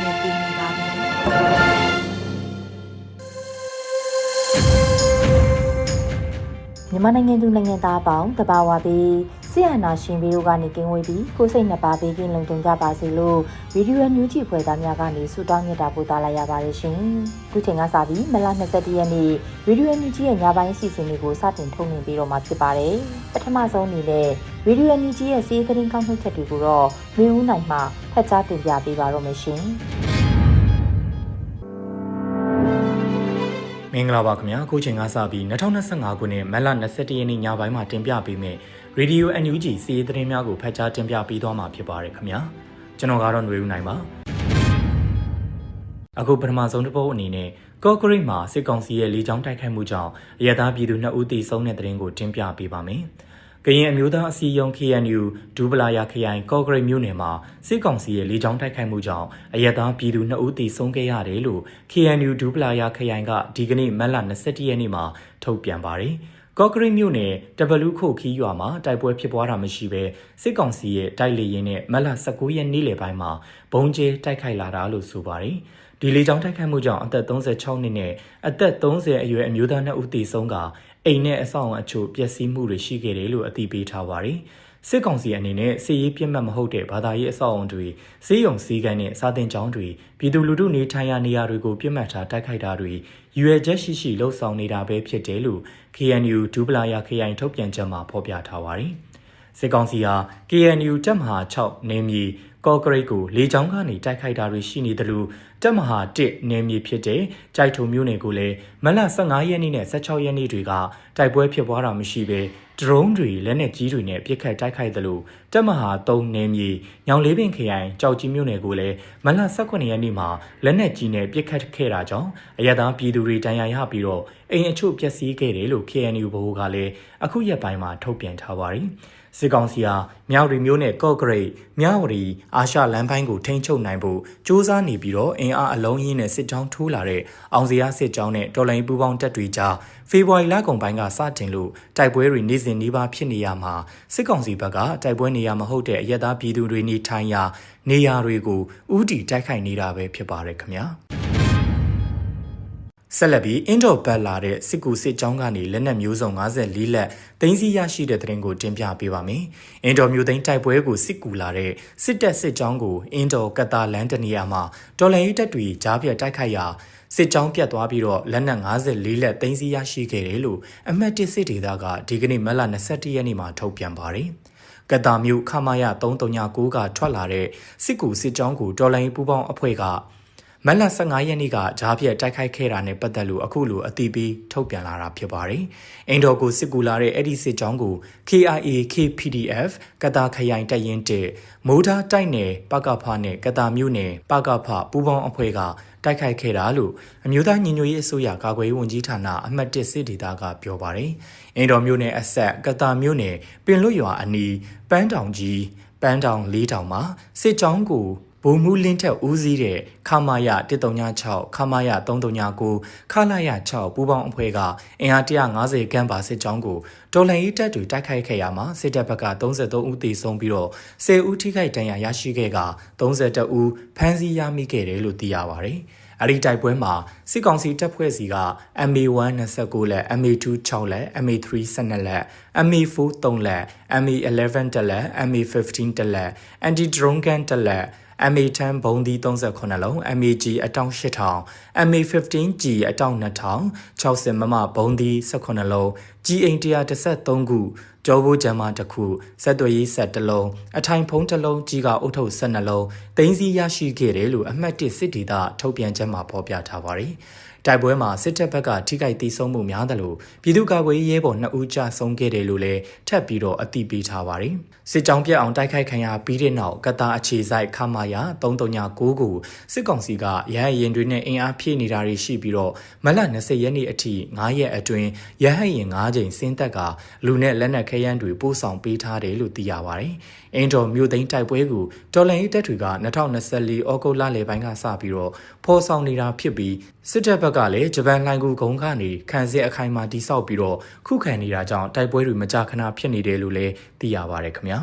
။ မြန်မာနိုင်ငံသူနိုင်ငံသားအပေါင်းတဘာဝပြီးဆရာနာရှင်ပြီးတို့ကနေကင်းဝေးပြီးကိုယ်စိတ်နှစ်ပါးဘေးကင်းလုံခြုံကြပါစေလို့ဗီဒီယိုညူးချီဖွယ်သားများကနေဆုတောင်းမြတ်တာပို့သလာရပါတယ်ရှင်။ခုချိန်ကစပြီးမလ22ရက်နေ့ဗီဒီယိုညူးချီရဲ့ညပိုင်းအစီအစဉ်လေးကိုစတင်ထုတ်လွှင့်ပေးတော့မှာဖြစ်ပါတယ်။ပထမဆုံးအနေနဲ့ဗီဒီယိုညူးချီရဲ့စီးသတင်းကောင်းထုတ်ချက်တွေကိုတော့မျိုးဦးနိုင်မှဖတ်ကြားတင်ပြပေးပါတော့မယ်ရှင်။ မင်္ဂလာပါခင်ဗျာအခုချိန်ကစပြီး2025ခုနှစ်မတ်လ21ရက်နေ့ညပိုင်းမှာတင်ပြပေးမယ့် Radio NUG စီးရီးသတင်းများကိုဖတ်ကြားတင်ပြပေးသွားမှာဖြစ်ပါတယ်ခင်ဗျာကျွန်တော်ကတော့ຫນွေဦးနိုင်ပါအခုပထမဆုံးတစ်ပုတ်အနေနဲ့ကော့ဂရိတ်မှာစစ်ကောင်စီရဲ့လေကြောင်းတိုက်ခိုက်မှုကြောင့်အရသာပြည်သူ2ဦးသေဆုံးတဲ့သတင်းကိုတင်ပြပေးပါမယ် ကရင်အမျိုးသားအစည်းအရုံး KNU ဒူပလာယာခရိုင်ကော့ဂရိတ်မြို့နယ်မှာစစ်ကောင်စီရဲ့လေကြောင်းတိုက်ခိုက်မှုကြောင့်အရက်သားပြည်သူ2ဦးသေဆုံးခဲ့ရတယ်လို့ KNU ဒူပလာယာခရိုင်ကဒီကနေ့မတ်လ21ရက်နေ့မှာထုတ်ပြန်ပါတယ်။ကော့ဂရိတ်မြို့နယ်တပလူခုတ်ခီးရွာမှာတိုက်ပွဲဖြစ်ပွားတာမရှိဘဲစစ်ကောင်စီရဲ့တိုက်လေရင်နဲ့မတ်လ19ရက်နေ့လယ်ပိုင်းမှာဘုံကျဲတိုက်ခိုက်လာတာလို့ဆိုပါတယ်။ဒီလေကြောင်းတိုက်ခိုက်မှုကြောင့်အသက်36နှစ်နဲ့အသက်30အရွယ်အမျိုးသား2ဦးသေဆုံးက အိမ်နဲ့အဆောင်အချို့ပျက်စီးမှုတွေရှိခဲ့တယ်လို့အသိပေးထားပါတယ်။စစ်ကောင်စီအနေနဲ့စစ်ရေးပြစ်မှတ်မဟုတ်တဲ့ဘာသာရေးအဆောက်အုံတွေစေးရုံစည်းကမ်းနဲ့စာတင်ကျောင်းတွေပြည်သူလူထုနေထိုင်ရာနေရာတွေကိုပြစ်မှတ်ထားတိုက်ခိုက်တာတွေရွယ်ချက်ရှိရှိလှုပ်ဆောင်နေတာပဲဖြစ်တယ်လို့ KNU ဒူပလာယာခရိုင်ထုတ်ပြန်ချက်မှာဖော်ပြထားပါတယ်။စစ်ကောင်စီဟာ KNU တပ်မဟာ6နေမြေ ကော့ဂရိတ်ကိုလေကြောင်းကနေတိုက်ခိုက်တာတွေရှိနေတယ်လို့တပ်မဟာ1နယ်မြေဖြစ်တဲ့ကြိုက်ထုံမြို့နယ်ကိုလည်းမလ15ရက်နေ့နဲ့16ရက်နေ့တွေကတိုက်ပွဲဖြစ်ပွားတာမရှိဘဲဒရုန်းတွေလက်နက်ကြီးတွေနဲ့ပစ်ခတ်တိုက်ခိုက်တယ်လို့တပ်မဟာ3နယ်မြေညောင်လေးပင်ခရိုင်ကြောက်ကြီးမြို့နယ်ကိုလည်းမလ18ရက်နေ့မှာလက်နက်ကြီးနဲ့ပစ်ခတ်ခဲ့တာကြောင့်အရသာပြည်သူတွေတန်ရာရပြီးတော့အိမ်အချို့ပျက်စီးခဲ့တယ်လို့ KNU ဘိုးကလည်းအခုရက်ပိုင်းမှာထုတ်ပြန်ထားပါတယ် စစ်ကောင်စီဟာမြောက်ရီမျိုးနဲ့ကော့ဂရိတ်မြောက်ရီအာရှလမ်းပိုင်းကိုထိန်းချုပ်နိုင်ဖို့စ조사နေပြီးတော့အင်အားအလုံးကြီးနဲ့စစ်ကြောင်းထိုးလာတဲ့အောင်စရာစစ်ကြောင်းနဲ့တော်လိုင်းပူပေါင်းတပ်တွေကြားဖေဖော်ဝါရီလကုန်ပိုင်းကစတင်လို့တိုက်ပွဲတွေနေ့စဉ်နှီးပါဖြစ်နေရမှာစစ်ကောင်စီဘက်ကတိုက်ပွဲနေရမဟုတ်တဲ့အရက်သားပြည်သူတွေနေထိုင်ရာနေရာတွေကိုဥတီတိုက်ခိုက်နေတာပဲဖြစ်ပါတယ်ခင်ဗျာ ဆက်လက်ပြီးအင်ဒိုဘတ်လာတဲ့စစ်ကူစစ်ကြောင်းကနေလက်နက်မျိုးစုံ54လက်တင်းစီရရှိတဲ့တဲ့ရင်ကိုတင်ပြပေးပါမယ်။အင်ဒိုမျိုးသိန်းတိုက်ပွဲကိုစစ်ကူလာတဲ့စစ်တပ်စစ်ကြောင်းကိုအင်ဒိုကတာလန်တနီယာမှာတော်လန်ရေးတပ်တွေကြားပြတ်တိုက်ခိုက်ရာစစ်ကြောင်းပြတ်သွားပြီးတော့လက်နက်54လက်တင်းစီရရှိခဲ့တယ်လို့အမတ်တစ်စစ်ဒေသကဒီကနေ့မတ်လ21ရက်နေ့မှာထုတ်ပြန်ပါတယ်။ကတာမျိုးခမာယ339ကထွက်လာတဲ့စစ်ကူစစ်ကြောင်းကိုတော်လိုင်းပူပေါင်းအဖွဲ့က မက်လ15ရက်နေ့ကဂျားပြက်တိုက်ခိုက်ခဲ့တာနဲ့ပတ်သက်လို့အခုလိုအတိပေးထုတ်ပြန်လာတာဖြစ်ပါတယ်။အင်ဒိုကိုစစ်ကူလာတဲ့အဲ့ဒီစစ်ကြောင်းကို KIA KPDF ကတာခရိုင်တပ်ရင်းတဲ့မိုးထားတိုက်နယ်ပကဖနဲ့ကတာမြို့နယ်ပကဖပူးပေါင်းအဖွဲ့ကတိုက်ခိုက်ခဲ့တာလို့အမျိုးသားညီညွတ်ရေးအစိုးရကာကွယ်ရေးဝန်ကြီးဌာနအမှတ်1စစ်ဒေသကပြောပါတယ်။အင်ဒိုမြို့နယ်အဆက်ကတာမြို့နယ်ပင်လွတ်ရွာအနီးပန်းတောင်ကြီးပန်းတောင်လေးတောင်မှာစစ်ကြောင်းကို ဗိုလ်မှူးလင်းထက်ဦးစီးတဲ့ခမာယ136ခမာယ339ခလာယ6ပူးပေါင်းအဖွဲ့ကအင်အား150ခန်းပါစစ်ကြောင်းကိုတော်လှန်ရေးတပ်တွေတိုက်ခိုက်ခဲ့ရမှာစစ်တပ်ဘက်က33ဦးသေဆုံးပြီးတော့10ဦးထိခိုက်ဒဏ်ရာရရှိခဲ့က32ဦးဖမ်းဆီးရမိခဲ့တယ်လို့သိရပါတယ်။အဲ့ဒီတိုက်ပွဲမှာစစ်ကောင်စီတပ်ဖွဲ့စီက MA1 29လက် MA2 6လက် MA3 12လက် MA4 3လက် MA11 တလက် MA15 တလက် Anti drone gun တလက် MA10 ဘုံဒီ38လုံး MAG အတောင်8000 MA15G အတောင်2000 60မမဘုံဒီ18လုံး G အိမ်113ခုကြောဘိုးဂျမ်မာတစ်ခုစက်သွေးရေးဆက်တစ်လုံးအထိုင်ဖုံးတစ်လုံးကြီးကအုတ်ထုပ်12လုံးတင်းစီရရှိခဲ့တယ်လို့အမှတ်1စစ်ဒေသထုတ်ပြန်ချက်မှာဖော်ပြထားပါတယ်။တိုက်ပွဲမှာစစ်တပ်ဘက်ကထိခိုက်ဒေဆုံးမှုများတယ်လို့ပြည်သူ့ကာကွယ်ရေးရဲဘော်2ဦးကြာဆုံးခဲ့တယ်လို့လည်းထပ်ပြီးတော့အသိပေးထားပါတယ်။ စစ်ကြောင်းပြက်အောင်တိုက်ခိုက်ခံရပြီးတဲ့နောက်ကတာအခြေဆိုင်ခမာယာ339ကိုစစ်ကောင်စီကရဟတ်ရင်တွေနဲ့အင်အားဖြည့်နေတာတွေရှိပြီးတော့မလ20ရက်နေ့အထိ9ရက်အတွင်းရဟတ်ရင်9ကြိမ်ဆင်းသက်ကလူနဲ့လက်နက်ခဲယမ်းတွေပို့ဆောင်ပေးထားတယ်လို့သိရပါတယ်။အင်တော်မြို့သိမ်းတိုက်ပွဲကိုတော်လန်ရေးတပ်တွေက2024ဩဂုတ်လလယ်ပိုင်းကစပြီးတော့ဖော်ဆောင်နေတာဖြစ်ပြီးစစ်တပ်ဘက်ကလည်းဂျပန်လိုင်ကူဂုံကနေခံစစ်အခိုင်အမာတိစောက်ပြီးတော့ခုခံနေတာကြောင့်တိုက်ပွဲတွေမကြာခဏဖြစ်နေတယ်လို့လည်းသိရပါတယ်ခင်ဗျာ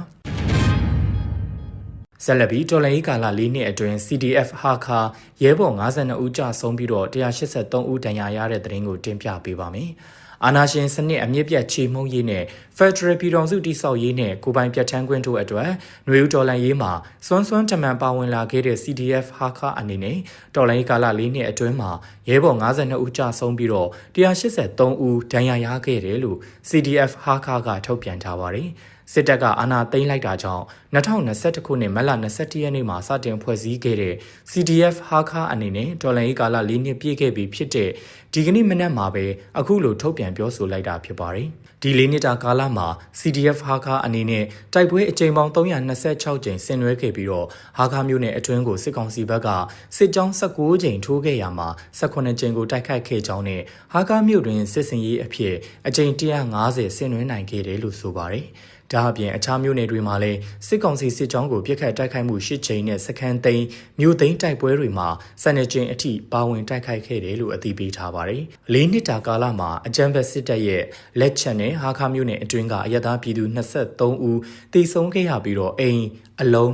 ဆက်လက်ပြီးတော်လိုင်းကာလ၄နှစ်အတွင်း CDF ဟာခါရဲဘော်52ဦးကြာဆုံးပြီးတော့183ဦးဒဏ်ရာရတဲ့တဲ့ရင်ကိုတင်ပြပေးပါမယ်။အာနာရှင်စနစ်အမြင့်ပြတ်ချေမှုန်းရေးနဲ့ Federal ပြည်ထောင်စုတည်ဆောက်ရေးနဲ့ကိုပိုင်ပြဋ္ဌာန်းခွင့်တို့အတွက်ຫນွေဦးတော်လှန်ရေးမှာစွမ်းစွမ်းတမန်ပါဝင်လာခဲ့တဲ့ CDF ဟာခအနေနဲ့တော်လှန်ရေးကာလ၄နှစ်အတွင်းမှာရဲဘော်52ဦးကြာဆုံးပြီးတော့183ဦးဒဏ်ရာရခဲ့တယ်လို့ CDF ဟာခကထုတ်ပြန်ထားပါတယ်။ စစ်တပ်ကအာဏာသိမ်းလိုက်တာကြောင့်2021ခုနှစ်မတ်လ21ရက်နေ့မှာစတင်ဖွဲ့စည်းခဲ့တဲ့ CDF ဟာခါအနေနဲ့တော်လှန်ရေးကာလ၄နှစ်ပြည့်ခဲ့ပြီဖြစ်တဲ့ဒီကနေ့မနက်မှာပဲအခုလိုထုတ်ပြန်ပြောဆိုလိုက်တာဖြစ်ပါတယ်။ဒီ၄နှစ်တာကာလမှာ CDF ဟာခါအနေနဲ့တိုက်ပွဲအကြိမ်ပေါင်း326ကြိမ်ဆင်နွှဲခဲ့ပြီးတော့ဟာခါမြို့နယ်အတွင်းကိုစစ်ကောင်စီဘက်ကစစ်ကြောင်း19ကြိမ်ထိုးခဲ့ရမှာ18ကြိမ်ကိုတိုက်ခိုက်ခဲ့ကြောင်းနဲ့ဟာခါမြို့တွင်စစ်စင်ရေးအဖြစ်အကြိမ်150ဆင်နွှဲနိုင်ခဲ့တယ်လို့ဆိုပါတယ်။ ဒါအပြင်အခြားမြို့နယ်တွေမှာလည်းစစ်ကောင်စီစစ်ကြောင်းကိုပြစ်ခတ်တိုက်ခိုက်မှုရှစ်ကြိမ်နဲ့စခန်းသိမ်းမြို့သိမ်းတိုက်ပွဲတွေမှာစနေကျင်းအထိပါဝင်တိုက်ခိုက်ခဲ့တယ်လို့အသိပေးထားပါတယ်။လေးနှစ်တာကာလမှာအကြမ်းဖက်စစ်တပ်ရဲ့လက်ချက်နဲ့ဟာခါမြို့နယ်အတွင်းကအရသာပြည်သူ23ဦးတေဆုံးခဲ့ရပြီးတော့အိမ်အလုံး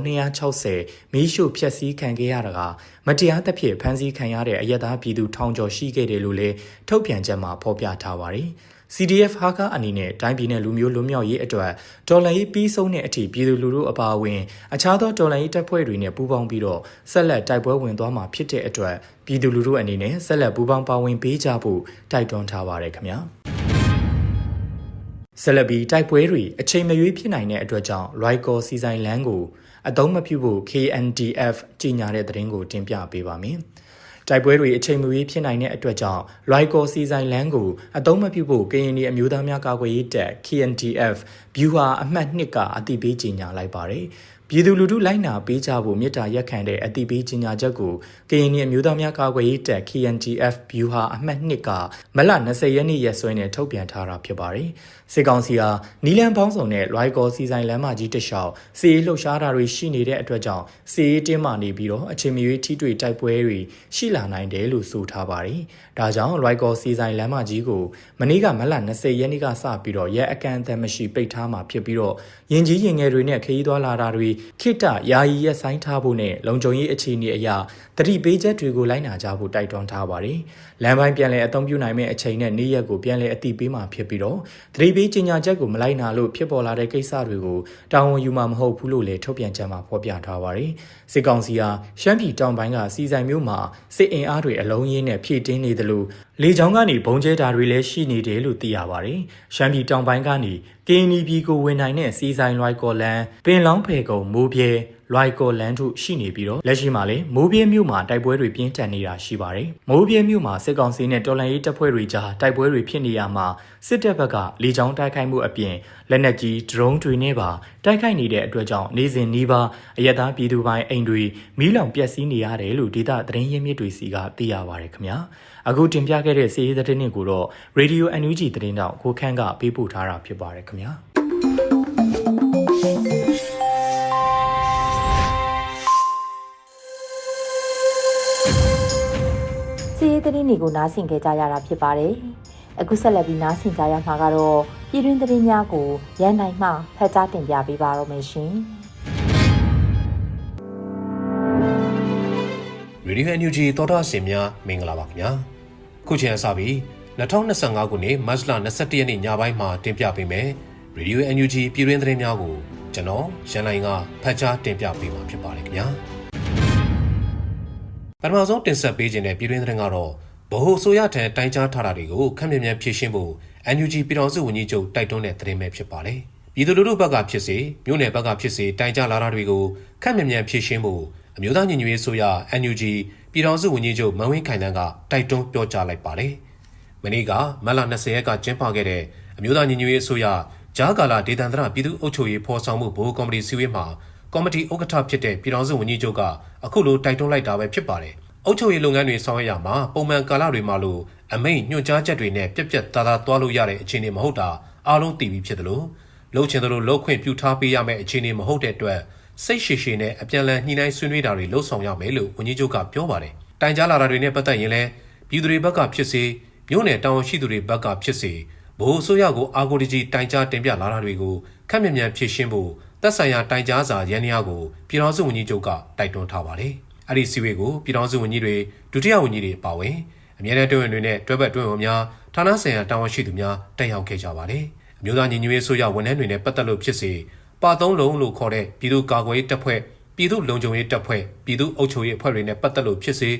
260မီးရှို့ဖျက်ဆီးခံခဲ့ရတာကမတရားသဖြင့်ဖမ်းဆီးခံရတဲ့အရသာပြည်သူထောင်ကျော်ရှိခဲ့တယ်လို့လည်းထုတ်ပြန်ချက်မှာဖော်ပြထားပါတယ်။ CDF ဟာကာအနေနဲ့တိုင်းပြည်နယ်လူမျိုးလူမျိုးရေးအတွက်ဒေါ်လာရေးပြီးဆုံးတဲ့အထိပြည်သူလူထုအပါအဝင်အခြားသောဒေါ်လာရေးတပ်ဖွဲ့တွေနဲ့ပူးပေါင်းပြီးတော့ဆက်လက်တိုက်ပွဲဝင်သွားမှာဖြစ်တဲ့အတွက်ပြည်သူလူထုအနေနဲ့ဆက်လက်ပူးပေါင်းပါဝင်ပေးကြဖို့တိုက်တွန်းထားပါရခင်ဗျာဆက်လက်ပြီးတိုက်ပွဲတွေအချိန်မရွေးဖြစ်နိုင်တဲ့အတွက်ကြောင့် Rycor စီဆိုင်လန်းကိုအသုံးမပြုဖို့ KNDF ကြီးညာတဲ့သတင်းကိုတင်ပြပေးပါမယ်။ တိုက်ပွဲတွေအချိန်မီဖြစ်နိုင်တဲ့အတွက်ကြောင့် Lyco စီဆိုင်လန်းကိုအသုံးမပြုဖို့ကရင်ပြည်အမျိုးသားများကာကွယ်ရေးတပ် KNDF ဗျူဟာအမှတ်2ကအတိပေးကြေညာလိုက်ပါတယ်။ပြည်သူလူထုလိုက်နာပေးကြဖို့မြစ်တာရက်ခံတဲ့အတိပေးကြီးညာချက်ကိုကရင်ပြည်အမျိုးသားများကာကွယ်ရေးတပ် KNGF ဗျူဟာအမှတ်2ကမလ20ရက်နေ့ရက်စွဲနဲ့ထုတ်ပြန်ထားတာဖြစ်ပါတယ်။စစ်ကောင်စီဟာနီလန်ပေါင်းစုံနဲ့လွိုင်ကော်စီဆိုင်လမ်းမကြီးတလျှောက်စီးလှုပ်ရှားတာတွေရှိနေတဲ့အတွက်ကြောင့်စီးတင်းမာနေပြီးတော့အချိန်မရွေးထိတွေ့တိုက်ပွဲတွေရှိလာနိုင်တယ်လို့ဆိုထားပါတယ်။ဒါကြောင့်လွိုင်ကော်စီဆိုင်လမ်းမကြီးကိုမနေ့ကမလ20ရက်နေ့ကစပြီးတော့ရဲအကန့်အသတ်မရှိပိတ်ထားမှာဖြစ်ပြီးတော့ရင်ကြီးရင်ငယ်တွေနဲ့ခရီးသွားလာတာတွေခိတယာယီရက်ဆိုင်ထားဖို့နဲ့လုံခြုံရေးအခြေအနေအရတတိပေးချက်တွေကိုလိုက်နာကြဖို့တိုက်တွန်းထားပါတယ်။လမ်းပိုင်းပြန်လည်အသုံးပြုနိုင်မယ့်အချိန်နဲ့နေ့ရက်ကိုပြန်လည်အသိပေးမှာဖြစ်ပြီးတော့တတိပေးကြီးညာချက်ကိုမလိုက်နာလို့ဖြစ်ပေါ်လာတဲ့ကိစ္စတွေကိုတာဝန်ယူမှာမဟုတ်ဘူးလို့လည်းထုတ်ပြန်ချက်မှာဖော်ပြထားပါတယ်။စစ်ကောင်စီဟာရှမ်းပြည်တောင်ပိုင်းကစီဆိုင်မျိုးမှာစစ်အင်အားတွေအလုံးရင်းနဲ့ဖြည့်တင်းနေတယ်လို့လေကြောင်းကနေဘုံကျဲတာတွေလည်းရှိနေတယ်လို့သိရပါတယ်။ရှမ်းပြည်တောင်ပိုင်းကနေကင်းနီပြည်ကိုဝင်နိုင်တဲ့စီဆိုင်လွိုက်ကော်လန်ပင်လောင်းဖယ်ကုံမိုးပြဲ လွိုက်ကော်လန်တို့ရှိနေပြီးတော့လက်ရှိမှာလည်းမိုးပြဲမြို့မှာတိုက်ပွဲတွေပြင်းထန်နေတာရှိပါတယ်။မိုးပြဲမြို့မှာစစ်ကောင်စီနဲ့တော်လှန်ရေးတပ်ဖွဲ့တွေကြားတိုက်ပွဲတွေဖြစ်နေရမှာစစ်တပ်ဘက်ကလေကြောင်းတိုက်ခိုက်မှုအပြင်လက်နက်ကြီးဒရုန်းတွေနဲ့ပါတိုက်ခိုက်နေတဲ့အတွက်ကြောင့်နေစဉ်နီးပါးအရသာပြည်သူပိုင်းအိမ်တွေမီးလောင်ပျက်စီးနေရတယ်လို့ဒေသသတင်းရင်းမြစ်တွေစီကသိရပါတယ်ခင်ဗျာ။အခုတင်ပြခဲ့တဲ့စီးရီးသတင်းတွေကိုတော့ Radio NUG သတင်းတောက်ကိုခန့်ကပေးပို့ထားတာဖြစ်ပါတယ်ခင်ဗျာ။ သတင်းတွေကိုနားဆင်ကြကြရတာဖြစ်ပါတယ်။အခုဆက်လက်ပြီးနားဆင်ကြရမှာကတော့ပြည်တွင်းသတင်းများကိုရန်နိုင်မှဖတ်ကြားတင်ပြပေးပါတော့မယ်ရှင်။ Radio NUG သောတာရှင်များမင်္ဂလာပါခင်ဗျာခုချိန်အစပြီး2025ခုနှစ်မတ်လ21ရက်နေ့ညပိုင်းမှာတင်ပြပေးမယ် Radio NUG ပြည်တွင်းသတင်းများကိုကျွန်တော်ရန်နိုင်ကဖတ်ကြားတင်ပြပေးမှာဖြစ်ပါတယ်ခင်ဗျာ ပထမဆုံးတင်ဆက်ပေးခြင်းတဲ့ပြည်တွင်းသတင်းကတော့ဗဟိုဆိုရထံတိုင်းကြားထားတာတွေကိုခက်မြမြန်ဖြည့်ရှင်းဖို့ NUG ပြည်တော်စုဝန်ကြီးချုပ်တိုက်တွန်းတဲ့သတင်းပဲဖြစ်ပါတယ်။ပြည်သူလူထုဘက်ကဖြစ်စေမြို့နယ်ဘက်ကဖြစ်စေတိုင်းကြားလာတာတွေကိုခက်မြမြန်ဖြည့်ရှင်းဖို့အမျိုးသားညီညွတ်ရေးဆိုရ NUG ပြည်တော်စုဝန်ကြီးချုပ်မန်ဝင်းခိုင်တန်းကတိုက်တွန်းပြောကြားလိုက်ပါတယ်။မနေ့ကမတ်လ20ရက်ကကျင်းပခဲ့တဲ့အမျိုးသားညီညွတ်ရေးဆိုရဂျားကာလာဒေသန္တရပြည်သူ့အုပ်ချုပ်ရေးဖော်ဆောင်မှုဘိုးကော်မတီစည်းဝေးမှာ ကော်မတီဥက္ကဋ္ဌဖြစ်တဲ့ပြည်တော်စုဝန်ကြီးချုပ်ကအခုလိုတိုက်တွန်းလိုက်တာပဲဖြစ်ပါတယ်။အုပ်ချုပ်ရေးလုပ်ငန်းတွေဆောင်ရွက်ရမှာပုံမှန်ကာလတွေမှာလို့အမိန့်ညွှန်ကြားချက်တွေနဲ့ပြက်ပြက်သားသားသွားလို့ရတဲ့အခြေအနေမဟုတ်တာအားလုံးသိပြီးဖြစ်တယ်လို့လှုပ်ချင်တယ်လို့လှုပ်ခွင့်ပြုထားပေးရမယ့်အခြေအနေမဟုတ်တဲ့အတွက်စိတ်ရှည်ရှည်နဲ့အပြန်အလှန်ညှိနှိုင်းဆွေးနွေးတာတွေလှုပ်ဆောင်ရမယ်လို့ဝန်ကြီးချုပ်ကပြောပါတယ်။တိုင်ကြားလာတာတွေနဲ့ပတ်သက်ရင်လည်းပြည်သူတွေဘက်ကဖြစ်စေမြို့နယ်တာဝန်ရှိသူတွေဘက်ကဖြစ်စေဘိုးအစိုးရကိုအာကိုဒီဂျီတိုင်ကြားတင်ပြလာတာတွေကိုခက်မြမြန်ဖြည့်ရှင်းဖို့သက်ဆိုင်ရာတိုင်ကြားစာရန်ရာကိုပြည်တော်စုဝန်ကြီးချုပ်ကတိုက်တွန်းထားပါတယ်။အဲ့ဒီစီဝေးကိုပြည်တော်စုဝန်ကြီးတွေဒုတိယဝန်ကြီးတွေပါဝင်အမြဲတမ်းတွင်ဝင်တွေနဲ့တွဲဘက်တွင်ဝင်များဌာနဆိုင်ရာတာဝန်ရှိသူများတက်ရောက်ခဲ့ကြပါတယ်။အမျိုးသားညီညွတ်ရေးဆိုရဝန်ထမ်းတွေနဲ့ပတ်သက်လို့ဖြစ်စေပါသုံးလုံးလို့ခေါ်တဲ့ပြည်သူ့ကာကွယ်ရေးတပ်ဖွဲ့ပြည်သူ့လုံခြုံရေးတပ်ဖွဲ့ပြည်သူ့အုပ်ချုပ်ရေးအဖွဲ့တွေနဲ့ပတ်သက်လို့ဖြစ်စေ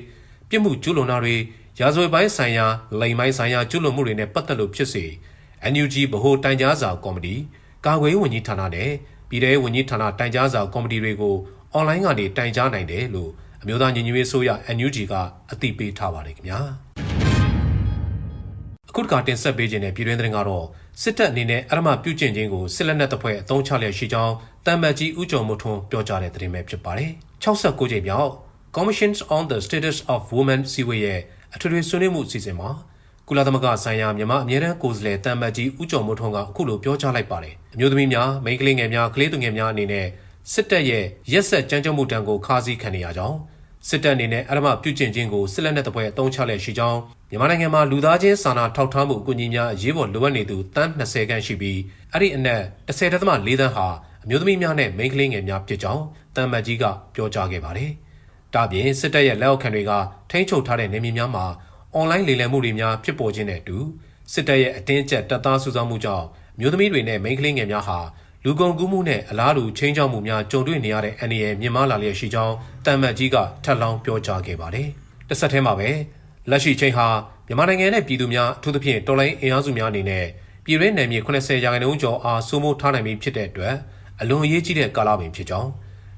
ပြစ်မှုကျူးလွန်တာတွေရာဇဝတ်ပိုင်းဆိုင်ရာလိမ်ပိုင်းဆိုင်ရာကျူးလွန်မှုတွေနဲ့ပတ်သက်လို့ဖြစ်စေ NUG ဗဟိုတိုင်ကြားစာကော်မတီကာကွယ်ရေးဝန်ကြီးဌာနနဲ့ ပြည်ထောင်ဝန်ကြီးဌာနတိုင်ကြားစာကော်မတီတွေကိုအွန်လိုင်းကနေတိုင်ကြားနိုင်တယ်လို့အမျိုးသားညီညွတ်ရေးဆိုရ NUG ကအသိပေးထားပါတယ်ခင်ဗျာအခုတခါတင်ဆက်ပေးခြင်းတဲ့ပြည်တွင်းသတင်းကတော့စစ်တပ်အနေနဲ့အရမပြုကျင့်ခြင်းကိုစစ်လက်နက်တပ်ဖွဲ့အသုံးချလျက်ရှိကြောင်းတမ်မတ်ကြီးဦးကျော်မိုးထွန်းပြောကြားတဲ့သတင်းပဲဖြစ်ပါတယ်69ကြိမ်မြောက် Commissions on the Status of Women စီဝေးရဲ့အထွေထွေဆွေးနွေးမှုအစီအစဉ်မှာ ကုလသမဂ္ဂဆိုင်ရာမြန်မာအမြဲတမ်းကိုယ်စားလှယ်တမ်မတ်ကြီးဦးကျော်မိုးထွန်းကအခုလိုပြောကြားလိုက်ပါတယ်အမျိုးသမီးများမိန်းကလေးငယ်များကလေးသူငယ်များအနေနဲ့စစ်တပ်ရဲ့ရက်ဆက်ကြမ်းကြုတ်မှုတံကိုခါးစည်းခံနေရကြောင်းစစ်တပ်အနေနဲ့အရမပြုကျင့်ခြင်းကိုစစ်လက်နက်တပ်ဖွဲ့အုံချလျက်ရှိကြောင်းမြန်မာနိုင်ငံမှာလူသားချင်းစာနာထောက်ထားမှုအကူအညီများအရေးပေါ်လိုအပ်နေသူတန်း20ခန့်ရှိပြီးအဲ့ဒီအနက်10.4သန်းဟာအမျိုးသမီးများနဲ့မိန်းကလေးငယ်များဖြစ်ကြောင်းတမ်မတ်ကြီးကပြောကြားခဲ့ပါတယ်။ဒါပြင်စစ်တပ်ရဲ့လက်အောက်ခံတွေကထိန်းချုပ်ထားတဲ့နေမြေများမှာ အွန်လိုင်းလေလံမှုတွေများဖြစ်ပေါ်ခြင်းနဲ့အတူစစ်တပ်ရဲ့အတင်းအကျပ်တပ်သားစုဆောင်းမှုကြောင့်မျိုးသမီးတွေနဲ့မိန်းကလေးငယ်များဟာလူကုန်ကူးမှုနဲ့အလားတူချင်းချောက်မှုများကြုံတွေ့နေရတဲ့အန္တရာယ်မြင့်မားလာလျက်ရှိကြောင်းတမ်မတ်ကြီးကထပ်လောင်းပြောကြားခဲ့ပါတယ်။တစ်ဆက်တည်းမှာပဲလက်ရှိချိန်ဟာမြန်မာနိုင်ငံနဲ့ပြည်သူများအထူးသဖြင့်တော်လိုင်းအင်အားစုများအနေနဲ့ပြည်ရင်းနယ်မြေ80ရာခိုင်နှုန်းကျော်အားစိုးမိုးထားနိုင်ပြီဖြစ်တဲ့အတွက်အလွန်အရေးကြီးတဲ့ကာလပင်ဖြစ်ကြောင်း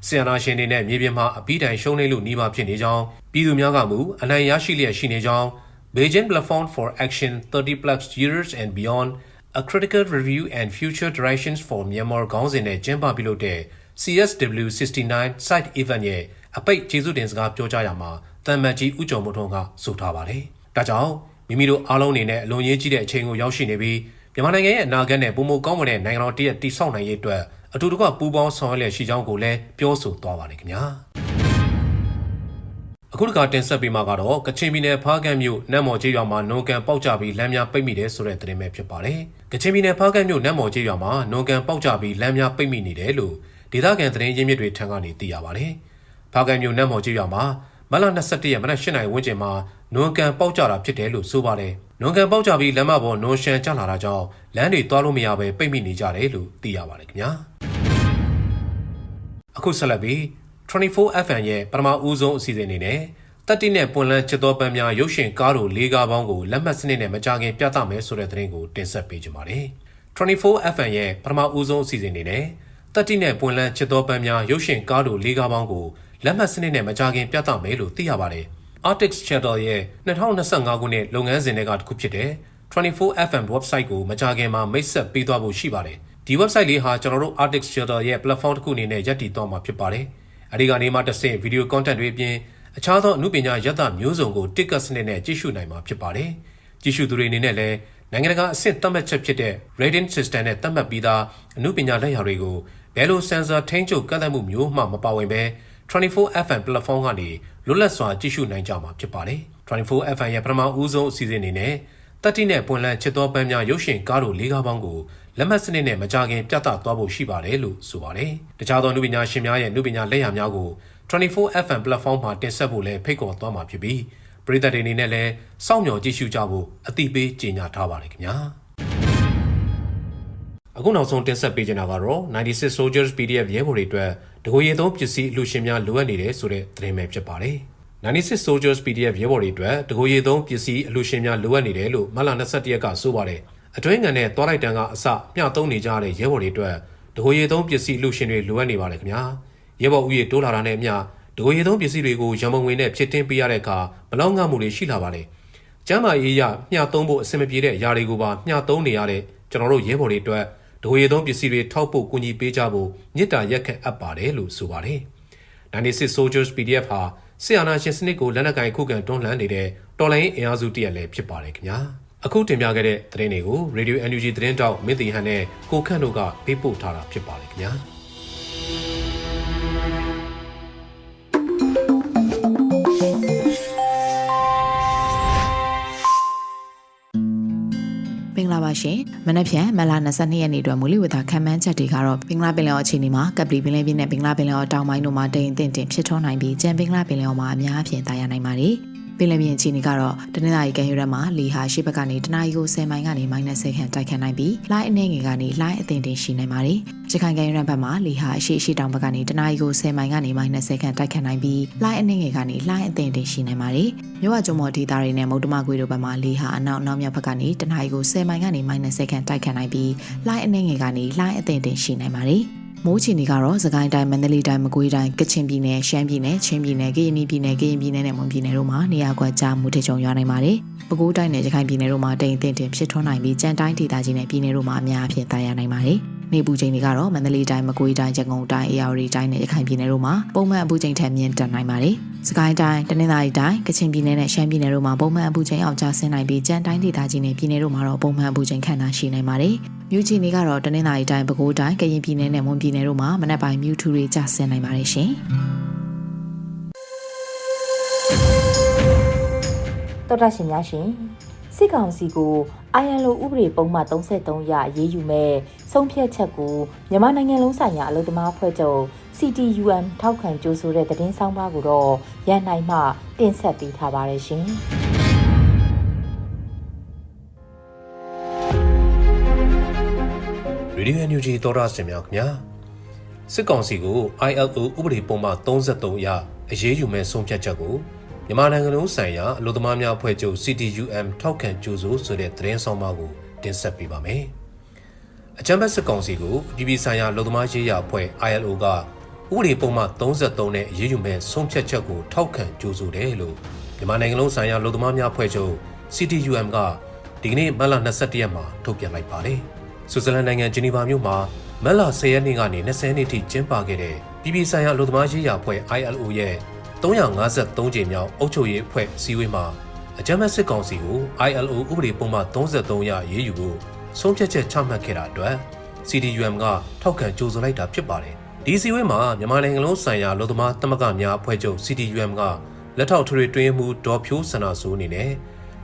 ဆီယနာရှင်တွေနဲ့မြေပြင်မှာအပိတိုင်ရှုံးနေလို့နှီးပါဖြစ်နေကြောင်းပြည်သူများကမူအနိုင်ရရှိလျက်ရှိနေကြောင်း Beijing Platform for Action 30 plus years and beyond a critical review and future directions for Myanmar ခေါင်းစဉ်နဲ့ကျင်းပပြုလုပ်တဲ့ CSW 69 site event ရဲ့အပိတ်ကျေးဇူးတင်စကားပြောကြားရမှာတမ်မတ်ကြီးဦးကျော်မိုးထွန်းကဆိုထားပါတယ်။ဒါကြောင့်မိမိတို့အားလုံးအနေနဲ့အလွန်ရေးကြီးတဲ့အချိန်ကိုရောက်ရှိနေပြီးမြန်မာနိုင်ငံရဲ့အနာဂတ်နဲ့ပုံမကောင်းမွန်တဲ့နိုင်ငံတော်တည်ရတည်ဆောက်နိုင်ရေးအတွက်အထူးတကွပူးပေါင်းဆောင်ရွက်လျက်ရှိကြောင်းကိုလည်းပြောဆိုသွားပါတယ်ခင်ဗျာ အခုတခါတင်ဆက်ပေးမှာကတော့ကချင်ပြည်နယ်ဖားကန့်မြို့နတ်မော်ကျေးရွာမှာနွန်ကန်ပေါက်ကြပြီးလမ်းများပိတ်မိတယ်ဆိုတဲ့သတင်းပဲဖြစ်ပါတယ်ကချင်ပြည်နယ်ဖားကန့်မြို့နတ်မော်ကျေးရွာမှာနွန်ကန်ပေါက်ကြပြီးလမ်းများပိတ်မိနေတယ်လို့ဒေသခံသတင်းရင်းမြစ်တွေထံကနေသိရပါတယ်ဖားကန့်မြို့နတ်မော်ကျေးရွာမှာမလ21ရက်မနက်8နာရီဝန်းကျင်မှာနွန်ကန်ပေါက်ကြတာဖြစ်တယ်လို့ဆိုပါတယ်နွန်ကန်ပေါက်ကြပြီးလမ်းမပေါ်နွန်ရှန်ကျလာတာကြောင့်လမ်းတွေသွားလို့မရဘဲပိတ်မိနေကြတယ်လို့သိရပါတယ်ခင်ဗျာအခုဆက်လက်ပြီး 24FM ရဲ့ပထမဦးဆုံးအစီအစဉ်အနေနဲ့တက်တိနဲ့ပွန်လန်းချစ်တော်ပန်းများရုပ်ရှင်ကားတို့၄ကားပေါင်းကိုလက်မှတ်စနစ်နဲ့မကြခင်ပြသမယ်ဆိုတဲ့သတင်းကိုတင်ဆက်ပေးကြပါမယ်။ 24FM ရဲ့ပထမဦးဆုံးအစီအစဉ်အနေနဲ့တက်တိနဲ့ပွန်လန်းချစ်တော်ပန်းများရုပ်ရှင်ကားတို့၄ကားပေါင်းကိုလက်မှတ်စနစ်နဲ့မကြခင်ပြသမယ်လို့သိရပါတယ်။ Artix Channel ရဲ့2025ခုနှစ်လုပ်ငန်းစဉ်တွေကတစ်ခုဖြစ်တဲ့ 24FM website ကိုမကြခင်မှာမိတ်ဆက်ပေးသွားဖို့ရှိပါတယ်။ဒီ website လေးဟာကျွန်တော်တို့ Artix Channel ရဲ့ platform တစ်ခုအနေနဲ့ရပ်တည်သွားမှာဖြစ်ပါတယ်။ အဲဒီကနေမှတစ်ဆင့် video content တွေအပြင်အခြားသောအမှုပညာရတမျိုးစုံကို ticket စနစ်နဲ့ကြည့်ရှုနိုင်မှာဖြစ်ပါတယ်။ကြည့်ရှုသူတွေအနေနဲ့လည်းနိုင်ငံတကာအဆင့်သတ်မှတ်ချက်ဖြစ်တဲ့ rating system နဲ့သတ်မှတ်ပြီးသားအမှုပညာလက်ရာတွေကိုဘယ်လို sensor ထိန်းချုပ်ကန့်သတ်မှုမျိုးမှမပါဝင်ဘဲ 24FM platform ကနေလွတ်လပ်စွာကြည့်ရှုနိုင်ကြမှာဖြစ်ပါတယ်။ 24FM ရဲ့ပထမဦးဆုံးအစီအစဉ်အနေနဲ့တက်တိနဲ့ပွင့်လန်းချစ်တော်ပန်းများရုပ်ရှင်ကားတို့၄ကားပေါင်းကို လက်မှတ်စနစ်နဲ့မကြခင်ပြသသွားဖို့ရှိပါတယ်လို့ဆိုပါတယ်။တခြားသောနုပညာရှင်များရဲ့နုပညာလက်ရာများကို 24FM platform မှာတင်ဆက်ဖို့လည်းဖိတ်ခေါ်သွားမှာဖြစ်ပြီးပရိသတ်တွေအနေနဲ့လည်းစောင့်မျှော်ကြည့်ရှုကြဖို့အသိပေးကြေညာထားပါတယ်ခင်ဗျာအခုနောက်ဆုံးတင်ဆက်ပေးချင်တာကတော့96 Soldiers PDF ရဲဘော်တွေအတွက်တကိုယ်ရည်သုံးပစ္စည်းအလှူရှင်များလိုအပ်နေတယ်ဆိုတဲ့သတင်းပဲဖြစ်ပါတယ်96 Soldiers PDF ရဲဘော်တွေအတွက်တကိုယ်ရည်သုံးပစ္စည်းအလှူရှင်များလိုအပ်နေတယ်လို့မလ22ရက်ကဆိုပါတယ် အတွင်းငံနဲ့သွားလိုက်တန်ကအစမျှသုံးနေကြတဲ့ရဲဘော်တွေအတွက်တကိုယ်ရည်သုံးပစ္စည်းအလှူရှင်တွေလိုအပ်နေပါတယ်ခင်ဗျာရဲဘော်ဥယေတိုးလာတာနဲ့အမျှတကိုယ်ရည်သုံးပစ္စည်းတွေကိုရန်ပုံငွေနဲ့ဖြစ်တင်ပေးရတဲ့အခါဘလောက်ငှမှုတွေရှိလာပါလဲကျမ်းမာရေးရမျှသုံးဖို့အဆင်မပြေတဲ့ຢာတွေကိုပါမျှသုံးနေရတဲ့ကျွန်တော်တို့ရဲဘော်တွေအတွက်တကိုယ်ရည်သုံးပစ္စည်းတွေထောက်ဖို့ကူညီပေးကြဖို့မြစ်တာရက်ခက်အပ်ပါတယ်လို့ဆိုပါတယ်96 Soldiers PDF ဟာဆီယနာရှင်စနစ်ကိုလက်နက်ကင်ခုခံတွန်းလှန်နေတဲ့တော်လိုင်းအင်အားစုတရက်လည်းဖြစ်ပါတယ်ခင်ဗျာ အခုတင်ပြခဲ့တဲ့သတင်းတွေကို Radio NUG သတင်းတောက်မင်းတီဟန်နဲ့ကိုခန့်တို့ကပေးပို့ထားတာဖြစ်ပါတယ်ခင်ဗျာမင်္ဂလာပါရှင်မနက်ဖြန်မလာ22ရက်နေ့အတွက်မူလဝတ္ထခံမှန်းချက်တွေကတော့ဘင်္ဂလားပင်လယ်အော်အခြေအနေမှာကပလီပင်လယ်ပြင်နဲ့ဘင်္ဂလားပင်လယ်အော်တောင်ပိုင်းတို့မှာတိမ်တင်တင်ဖြစ်ထွန်းနိုင်ပြီးကျန်ဘင်္ဂလားပင်လယ်အော်မှာအများအပြားတာယာနိုင်ပါတယ် ပင်လယ်ပြင်အခြေအနေကတော့တနင်္လာရီကံယူရက်မှာလီဟာရှေ့ဘက်ကနေတနအီကို10မိုင်ကနေ -10 ခန့်တိုက်ခတ်နိုင်ပြီးလိုင်းအနေငယ်ကနေလိုင်းအသင်တင်ရှိနိုင်ပါတယ်။ရခိုင်ကံယူရက်ဘက်မှာလီဟာအရှိအရှိတောင်ဘက်ကနေတနအီကို10မိုင်ကနေ -10 ခန့်တိုက်ခတ်နိုင်ပြီးလိုင်းအနေငယ်ကနေလိုင်းအသင်တင်ရှိနိုင်ပါတယ်။မြို့ဝကျုံမော်ဒေတာတွေနဲ့မုတ်တမကွေတို့ဘက်မှာလီဟာအနောက်နောက်မြောက်ဘက်ကနေတနအီကို10မိုင်ကနေ -10 ခန့်တိုက်ခတ်နိုင်ပြီးလိုင်းအနေငယ်ကနေလိုင်းအသင်တင်ရှိနိုင်ပါတယ်။ မိုးချီနေကတော့စကိုင်းတိုင်းမန္တလေးတိုင်းမကွေးတိုင်းကချင်ပြည်နယ်ရှမ်းပြည်နယ်ချင်းပြည်နယ်ကရင်ပြည်နယ်ကရင်ပြည်နယ်နဲ့မွန်ပြည်နယ်တို့မှာနေရာကွက်ကြားမူထချုံရွာနိုင်ပါတယ်။ပဲခူးတိုင်းနဲ့ရခိုင်ပြည်နယ်တို့မှာတိမ်အထင်တင်ဖြစ်ထွန်းနိုင်ပြီးကြံတိုင်းဒေသကြီးနဲ့ပြည်နယ်တို့မှာအများအပြားတာယာနိုင်ပါတယ်။နေပူချိန်တွေကတော့မန္တလေးတိုင်းမကွေးတိုင်းရန်ကုန်တိုင်းအေရဝတီတိုင်းနဲ့ရခိုင်ပြည်နယ်တို့မှာပုံမှန်အပူချိန်ထက်မြင့်တက်နိုင်ပါတယ်။စကိုင်းတိုင်းတနင်္သာရီတိုင်းကချင်ပြည်နယ်နဲ့ရှမ်းပြည်နယ်တို့မှာပုံမှန်အပူချိန်အောက်ကျဆင်းနိုင်ပြီးကြံတိုင်းဒေသကြီးနဲ့ပြည်နယ်တို့မှာတော့ပုံမှန်အပူချိန်ခန့်သာရှိနိုင်ပါတယ်။မြို့ကြီးတွေကတော့တနင်္သာရီတိုင်းပဲခူးတိုင်းကရင်ပြည်နယ်နဲ့မွန်ပြည်နယ်တို့မှာမနက်ပိုင်းမြူထူတွေကျဆင်းနိုင်ပါတယ်ရှင်။တော်တာရှင်များရှင် စစ်ကောင်စီကို ILO ဥပဒေပုံမှန်33ရရေးယူမဲ့ဆုံးဖြတ်ချက်ကိုမြန်မာနိုင်ငံလုံးဆိုင်ရာအလုပ်သမားအဖွဲ့ချုပ် CTUM ထောက်ခံကြိုးဆိုတဲ့သတင်းဆောင်ပါကိုတော့ရန်နိုင်မှတင်ဆက်ပေးထားပါတယ်ရှင်။ Radio NUG သောတာရှင်များခင်ဗျာစစ်ကောင်စီကို ILO ဥပဒေပုံမှန်33အရအရေးယူမဲ့ဆုံးဖြတ်ချက်ကို မြန်မာနိုင်ငံလုံးဆိုင်ရာအလို့သမားများအဖွဲ့ချုပ် CTUM ထောက်ခံကြိုးဆိုဆိုတဲ့သတင်းဆောင်ပါကိုတင်ဆက်ပေးပါမယ်အကြံဘက်စစ်ကောင်စီကိုပြည်ပဆိုင်ရာအလို့သမားရေးရာအဖွဲ့ ILO ကဥပဒေပုံမှန်33နဲ့အရေးယူမဲ့ဆုံးဖြတ်ချက်ကိုထောက်ခံကြိုးဆိုတယ်လို့မြန်မာနိုင်ငံလုံးဆိုင်ရာအလို့သမားများအဖွဲ့ချုပ် CTUM ကဒီကနေ့မတ်လ22ရက်မှာထုတ်ပြန်လိုက်ပါတယ်။ဆွစ်ဇာလန်နိုင်ငံဂျနီဗာမြို့မှာမတ်လ10ရက်နေ့ကနေ20ရက်နေ့ထိကျင်းပခဲ့တဲ့ပြည်ပဆိုင်ရာအလို့သမားရေးရာအဖွဲ့ ILO ရဲ့ 353ကြိမ်မြောက်အုပ်ချုပ်ရေးအဖွဲ့စည်းဝေးမှာအကြမ်းဖက်စစ်ကောင်စီကို ILO ဥပဒေပုံမှန်33ရရေးယူဖို့ဆုံးဖြတ်ချက်ချမှတ်ခဲ့တာအတွက် CDUM ကထောက်ခံကြိုဆိုလိုက်တာဖြစ်ပါတယ်။ဒီစည်းဝေးမှာမြန်မာနိုင်ငံလုံးဆိုင်ရာလူသမားသမဂ္ဂများအဖွဲ့ချုပ် CDUM ကလက်ထောက်ထွေထွေတွင်းမှုဒေါ်ဖြိုးစန္ဒဆိုးအနေနဲ့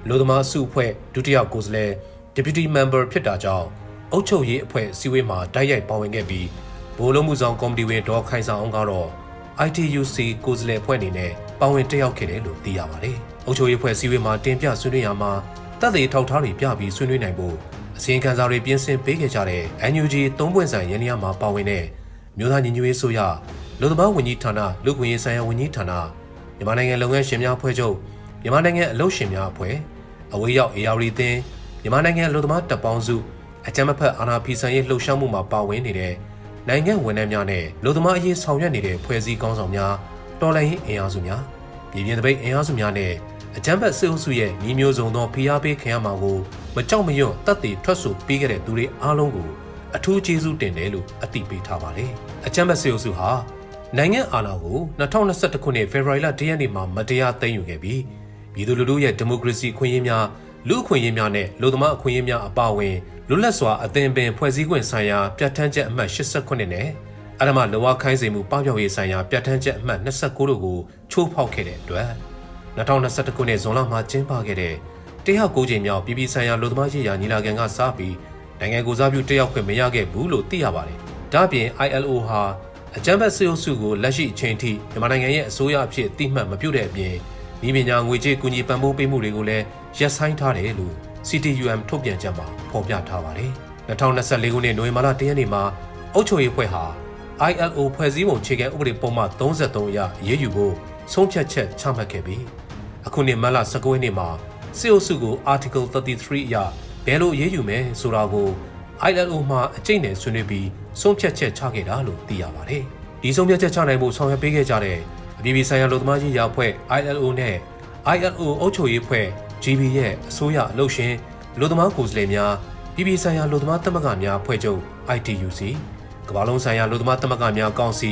လူသမားစုအဖွဲ့ဒုတိယကိုယ်စားလှယ် Deputy Member ဖြစ်တာကြောင့်အုပ်ချုပ်ရေးအဖွဲ့စည်းဝေးမှာတိုက်ရိုက်ပါဝင်ခဲ့ပြီးဗိုလ်လုံးမှုဆောင်ကော်မတီဝင်ဒေါ်ခိုင်ဆောင်အောင်ကတော့ ITUC ကိုယ်စားလှယ်အဖွဲ့အနေနဲ့ပါဝင်တက်ရောက်ခဲ့တယ်လို့သိရပါတယ်။အုပ်ချုပ်ရေးအဖွဲ့စည်းဝေးမှာတင်ပြဆွေးနွေးရမှာတပ်သေးထောက်ထားတွေပြပြီးဆွေးနွေးနိုင်ဖို့အစည်းအဝေးတွေပြင်ဆင်ပေးခဲ့ကြတဲ့ NUG သုံးပွင့်ဆိုင်ရန်နီယာမှာပါဝင်တဲ့မြို့သားညီညွတ်ရေးဆိုရလူသမားဝန်ကြီးဌာနလူ့ခွင့်ရေးဆိုင်ရာဝန်ကြီးဌာနမြန်မာနိုင်ငံလုပ်ငန်းရှင်များအဖွဲ့ချုပ်မြန်မာနိုင်ငံအလုပ်ရှင်များအဖွဲ့အဝေးရောက် AR သင်းမြန်မာနိုင်ငံလူသမားတပ်ပေါင်းစုအကြမ်းမဖက်အာဏာဖီဆန်ရေးလှုပ်ရှားမှုမှာပါဝင်နေတဲ့ နိုင်ငံဝန်ထမ်းများနဲ့လူသမားအရေးဆောင်ရွက်နေတဲ့ဖွဲ့စည်းကောင်းဆောင်များတော်လှန်ရေးအင်အားစုများပြည်ပြည်တပိတ်အင်အားစုများနဲ့အကြမ်းဖက်စစ်အုပ်စုရဲ့ညီမျိုးစုံသောဖိအားပေးခံရမှာကိုမကြောက်မရွံ့တပ်တည်ထွက်ဆိုပေးခဲ့တဲ့သူတွေအားလုံးကိုအထူးကျေးဇူးတင်တယ်လို့အသိပေးထားပါတယ်။အကြမ်းဖက်စစ်အုပ်စုဟာနိုင်ငံအာဏာကို2021ခုနှစ်ဖေဖော်ဝါရီလ10ရက်နေ့မှာမတရားသိမ်းယူခဲ့ပြီးပြည်သူလူထုရဲ့ဒီမိုကရေစီအခွင့်အရေးများလူအခွင့်အရေးများနဲ့လူသမားအခွင့်အရေးများအပါအဝင် လွတ်လပ်စွာအသင်ပင်ဖွဲ့စည်းခွင့်ဆိုင်ရာပြဋ္ဌာန်းချက်အမှတ်89နဲ့အရမလောဝခိုင်းစေမှုပေါပြောက်ရေးဆိုင်ရာပြဋ္ဌာန်းချက်အမှတ်29တို့ကိုချိုးဖောက်ခဲ့တဲ့အတွက်2021ခုနှစ်ဇွန်လမှာကျင်းပခဲ့တဲ့တရားကိုချိန်မြောက်ပြည်ပဆိုင်ရာလူသမားရေးရာညီလာခံကစပြီးနိုင်ငံကိုစားပြုတက်ရောက်ခွင့်မရခဲ့ဘူးလို့သိရပါတယ်။ဒါ့အပြင် ILO ဟာအကြမ်းဖက်စစ်အုပ်စုကိုလက်ရှိအချိန်ထိမြန်မာနိုင်ငံရဲ့အစိုးရအဖြစ်အတိမတ်မပြုတ်တဲ့အပြင်ဤပညာငွေကြေးကူညီပံ့ပိုးပေးမှုတွေကိုလည်းရပ်ဆိုင်းထားတယ်လို့ CTUM ထုတ်ပြန်ချက်မှာဖော်ပြထားပါတယ်။2024ခုနှစ်နိုဝင်ဘာလ10ရက်နေ့မှာအုပ်ချုပ်ရေးဖွဲ့ဟာ ILO ဖွဲ့စည်းပုံခြေခံဥပဒေပုံမှန်33အရအရေးယူဖို့ဆုံးဖြတ်ချက်ချမှတ်ခဲ့ပြီးအခုနှစ်မတ်လ19ရက်နေ့မှာစစ်အုပ်စုကို Article 33အရဘယ်လိုအရေးယူမယ်ဆိုတာကို ILO မှာအကျိတ်နဲ့ဆွေးနွေးပြီးဆုံးဖြတ်ချက်ချခဲ့တာလို့သိရပါတယ်။ဒီဆုံးဖြတ်ချက်ချနိုင်ဖို့ဆောင်ရွက်ပေးခဲ့ကြတဲ့အပြည်ပြည်ဆိုင်ရာလူသမားရေးရာအဖွဲ့ ILO နဲ့ ILO အုပ်ချုပ်ရေးအဖွဲ့ GB ရဲ့အစိုးရအလုပ်ရှင်လူသမားကိုယ်စားလှယ်များပြည်ပြည်ဆိုင်ရာလူသမားသမဂ္ဂများအဖွဲ့ချုပ် ITUC ကမ္ဘာလုံးဆိုင်ရာလူသမားသမဂ္ဂများကောင်စီ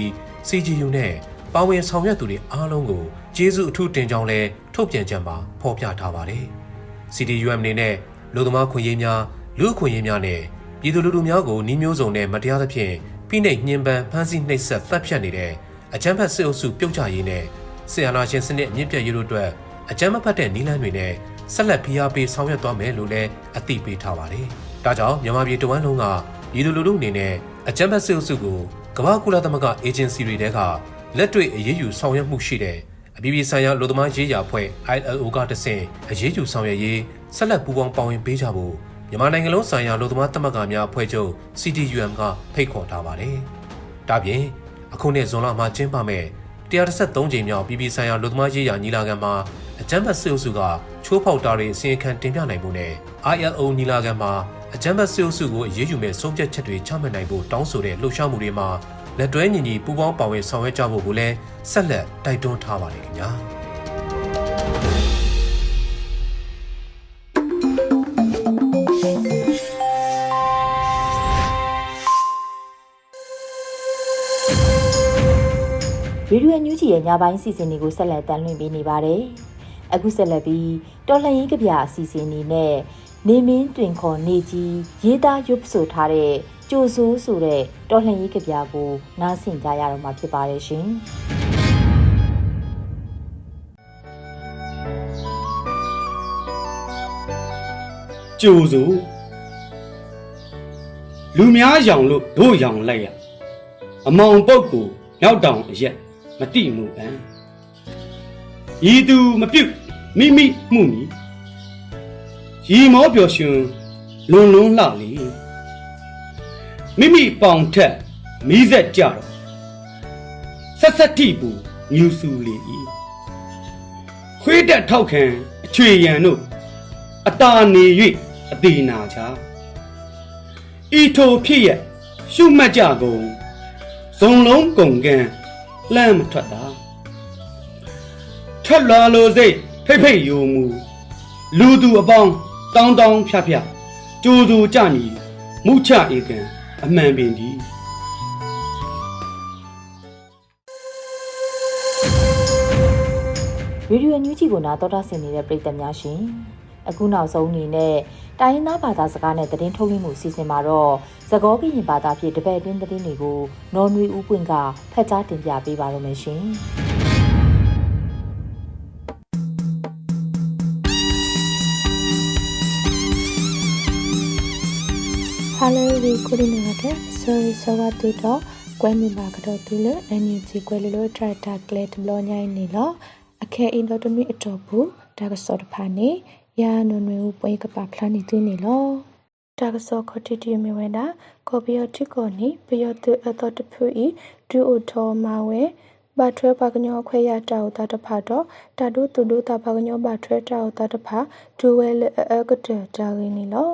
CGU နဲ့ပါဝင်ဆောင်ရွက်သူတွေအားလုံးကိုကျေးဇူးအထူးတင်ကြောင်းလဲထုတ်ပြန်ကြမှာဖော်ပြထားပါတယ်။ CDUM အနေနဲ့လူသမားခွင့်ရေးများလူ့ခွင့်ရေးများနဲ့ပြည်သူလူထုများကိုနှီးမျိုးစုံနဲ့မတရားသဖြင့်ဖိနှိပ်ညှဉ်းပန်းဖမ်းဆီးနှိပ်စက်တပ်ဖြတ်နေတဲ့အကြမ်းဖက်စစ်အုပ်စုပြုတ်ချရေးနဲ့ဆီယနာရှင်စနစ်အမြင့်ပြတ်ရေးတို့အတွက်အကြမ်းမဖက်တဲ့နည်းလမ်းတွေနဲ့ ဆက်လက်ဖိအားပေးဆောင်ရွက်သွားမယ်လို့လည်းအသိပေးထားပါတယ်။ဒါကြောင့်မြန်မာပြည်တဝန်းလုံးကပြည်သူလူထုအနေနဲ့အကြမ်းဖက်စစ်အုပ်စုကိုကမ္ဘာကုလသမဂ္ဂအေဂျင်စီတွေတဲကလက်တွေ့အရေးယူဆောင်ရွက်မှုရှိတဲ့အပြည်ပြည်ဆိုင်ရာလူသမားရေးရာအဖွဲ့ ILO ကတဆင့်အရေးယူဆောင်ရွက်ရေးဆက်လက်ပူးပေါင်းပါဝင်ပေးကြဖို့မြန်မာနိုင်ငံလုံးဆိုင်ရာလူသမားသမဂ္ဂများအဖွဲ့ချုပ် CTUM ကဖိတ်ခေါ်ထားပါတယ်။ဒါပြင်အခုနှစ်ဇွန်လမှာကျင်းပမဲ့ 133ကြိမ်မြောက်ပြည်ပြည်ဆိုင်ရာလူသမားရေးရာညီလာခံမှာအကြမ်းဖက်စစ်အုပ်စုကချိုးဖောက်တာတွေအစီအခံတင်ပြနိုင်မှုနဲ့ ILO ညီလာခံမှာအကြမ်းဖက်စစ်အုပ်စုကိုအရေးယူမဲ့ဆုံးဖြတ်ချက်တွေချမှတ်နိုင်ဖို့တောင်းဆိုတဲ့လှုပ်ရှားမှုတွေမှာလက်တွဲညီညီပူးပေါင်းပါဝင်ဆောင်ရွက်ကြဖို့ကိုလည်းဆက်လက်တိုက်တွန်းထားပါတယ်ခင်ဗျာ။ ရေဒီယိုညူဂျီရဲ့ညပိုင်းစီစဉ်တွေကိုဆက်လက်တမ်းလွှင့်ပေးနေပါတယ်။အခုဆက်လက်ပြီးတော်လှန်ရေးကဗျာအစီအစဉ်လေးနဲ့နေမင်းတွင်ခေါ်နေကြီးရေးသားရွတ်ဆိုထားတဲ့ကြိုဆိုးဆိုတဲ့တော်လှန်ရေးကဗျာကိုနားဆင်ကြရတော့မှာဖြစ်ပါတယ်ရှင်။ကြိုဆိုလူများရောင်လို့တို့ရောင်လိုက်ရအမောင်ပုတ်ကိုရောက်တောင်အရက် မတိမှုအံဤသူမပြုတ်မိမိမှုမီရီမောပျော်ရွှင်လွန်လွန်းလှလေမိမိပေါင်ထက်မီးဆက်ကြတော့ဆက်ဆက်တိပူညူစုလေဤခွေးတက်ထောက်ခံအချွေရန်တို့အတာနေ၍အသေးနာချာဤထိုဖြစ်ရဲ့ရှုမှတ်ကြကုန်ဇုံလုံးကုန်ကန် လှမ်းမထွက်တာထွက်လာလိုစိတ်ဖိတ်ဖိတ်ယိုမူလူသူအပေါင်းတောင်းတောင်းဖြားဖြားကြိုးစိုးကြညီမုချဧကံအမှန်ပင်ဒီရေဒီယိုညူဂျီကိုနာတော်တာဆင်နေတဲ့ပရိသတ်များရှင် အခုနောက်ဆုံးအနေနဲ့တိုင်းရင်းသားဘာသာစကားနဲ့သတင်းထုတ်လွှင့်မှုအစီအစဉ်မှာတော့သကောကရင်ဘာသာဖြင့်တပည့်တွင်းသတင်းတွေကိုနော်နွေဦးပွင့်ကဖတ်ကြားတင်ပြပေးပါရမရှင်ဟာလိုဝီကိုရီနေတဲ့ဆိုရီဆဝတ်တီတော့ကွဲမိပါကတော့သူလေအန်ယူဂျီကွဲလလို့ထရတာကလက်ဘလောညိုင်းနေလောအခဲအင်တော့တမီအတော်ဘူးဒါကစောတဖာနေ ရာနွနွေဦးပွဲကပါဖလာနေသွင်းနေလောဒါကစောခတိတီမီဝဲတာကော်ပီယတိကိုနီပယောတူအတော်တဖူဤဒူအိုထောမာဝဲဘာထွဲပါကညောခွဲရတာဥတာတဖာတော့တာဒုတူဒုတာပါကညောဘာထွဲတာဥတာတဖာဒူဝဲလအကတတာရင်းနေလော